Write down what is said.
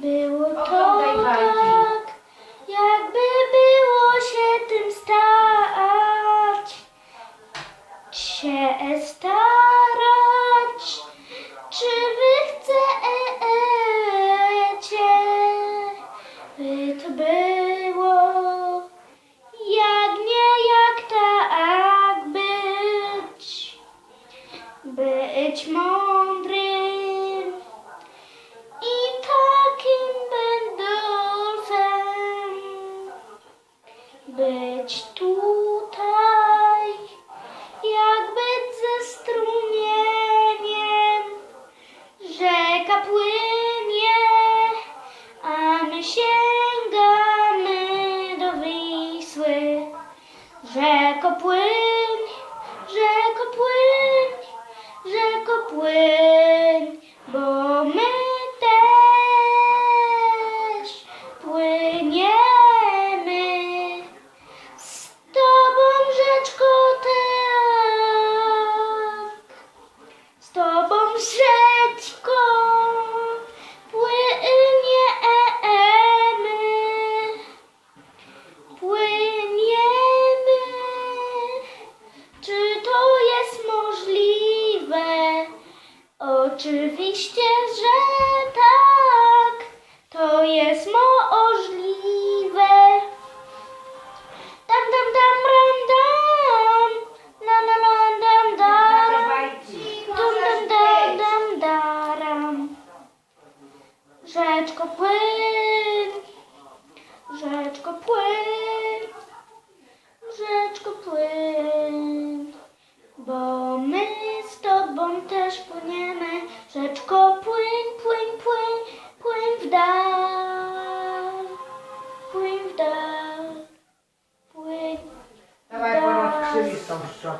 Było to tak, jakby było się tym stać. Się starać, czy wy chcecie, by to było, jak nie, jak tak być, być mądrym być tutaj, jak być ze strumieniem, rzeka płynie, a my sięgamy do Wisły. Rzeko płyń, rzeko płyń, rzeko płyń, bo my z tobą rzeczko płyniemy. Płyniemy. Czy to jest możliwe? Oczywiście, że tak. To jest możliwe. Rzeczko płyn, rzeczko płyn, rzeczko płyn, bo my z tobą też płyniemy. Rzeczko płyn, płyn, płyn, płyn w dal, płyn w dal, płyn. Dawaj, bo rozkrzywisz tą szczotkę.